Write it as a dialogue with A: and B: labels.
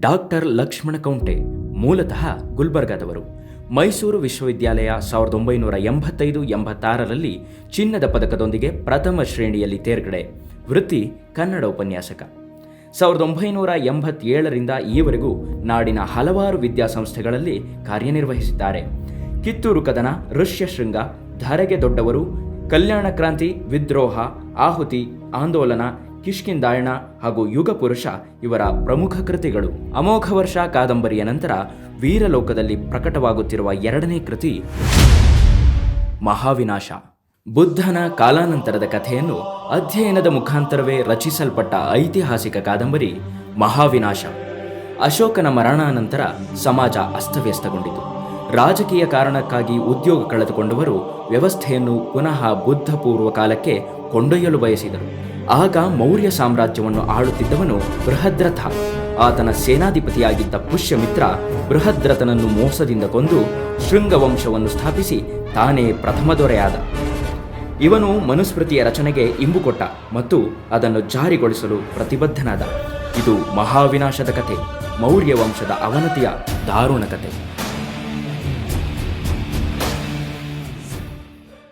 A: Doctor Lakshmana Khaunte, ಮೂಲತಃ ಗುಲ್ಬರ್ಗಾದವರು. ಮೈಸೂರು ವಿಶ್ವವಿದ್ಯಾಲಯ ಸಾವಿರದ ಒಂಬೈನೂರ ಎಂಬತ್ತೈದು, ಎಂಬತ್ತಾರರಲ್ಲಿ ಚಿನ್ನದ ಪದಕದೊಂದಿಗೆ ಪ್ರಥಮ ಶ್ರೇಣಿಯಲ್ಲಿ ತೇರ್ಗಡೆ. ವೃತ್ತಿ ಕನ್ನಡ ಉಪನ್ಯಾಸಕ. ಸಾವಿರದ ಒಂಬೈನೂರ ಎಂಬತ್ತೇಳರಿಂದ ಈವರೆಗೂ ನಾಡಿನ ಹಲವಾರು ವಿದ್ಯಾಸಂಸ್ಥೆಗಳಲ್ಲಿ ಕಾರ್ಯನಿರ್ವಹಿಸಿದ್ದಾರೆ. ಕಿತ್ತೂರು ಕದನ ಋಷ್ಯಶೃಂಗ ಧರೆಗೆ ದೊಡ್ಡವರು, ಕಲ್ಯಾಣ ಕ್ರಾಂತಿ, ವಿದ್ರೋಹ, ಆಹುತಿ, ಆಂದೋಲನ ಕಿಷ್ಕಿಂದಾಯಣ ಹಾಗೂ ಯುಗ ಪುರುಷ ಇವರ ಪ್ರಮುಖ ಕೃತಿಗಳು. ಅಮೋಘ ವರ್ಷ ಕಾದಂಬರಿಯ ನಂತರ ವೀರಲೋಕದಲ್ಲಿ ಪ್ರಕಟವಾಗುತ್ತಿರುವ ಎರಡನೇ ಕೃತಿ ಮಹಾವಿನಾಶ. ಬುದ್ಧನ ಕಾಲಾನಂತರದ ಕಥೆಯನ್ನು ಅಧ್ಯಯನದ ಮುಖಾಂತರವೇ ರಚಿಸಲ್ಪಟ್ಟ ಐತಿಹಾಸಿಕ ಕಾದಂಬರಿ ಮಹಾವಿನಾಶ. ಅಶೋಕನ ಮರಣಾನಂತರ ಸಮಾಜ ಅಸ್ತವ್ಯಸ್ತಗೊಂಡಿತು. ರಾಜಕೀಯ ಕಾರಣಕ್ಕಾಗಿ ಉದ್ಯೋಗ ಕಳೆದುಕೊಂಡವರು ವ್ಯವಸ್ಥೆಯನ್ನು ಪುನಃ ಬುದ್ಧಪೂರ್ವ ಕಾಲಕ್ಕೆ ಕೊಂಡೊಯ್ಯಲು ಬಯಸಿದರು. ಆಗ ಮೌರ್ಯ ಸಾಮ್ರಾಜ್ಯವನ್ನು ಆಳುತ್ತಿದ್ದವನು ಬೃಹದ್ರಥ. ಆತನ ಸೇನಾಧಿಪತಿಯಾಗಿದ್ದ ಪುಷ್ಯಮಿತ್ರ ಬೃಹದ್ರಥನನ್ನು ಮೋಸದಿಂದ ಕೊಂದು ಶೃಂಗವಂಶವನ್ನು ಸ್ಥಾಪಿಸಿ ತಾನೇ ಪ್ರಥಮ ದೊರೆಯಾದ. ಇವನು ಮನುಸ್ಮೃತಿಯ ರಚನೆಗೆ ಇಂಬು ಕೊಟ್ಟ ಮತ್ತು ಅದನ್ನು ಜಾರಿಗೊಳಿಸಲು ಪ್ರತಿಬದ್ಧನಾದ. ಇದು ಮಹಾವಿನಾಶದ ಕಥೆ, ಮೌರ್ಯ ವಂಶದ ಅವನತಿಯ ದಾರುಣ ಕಥೆ.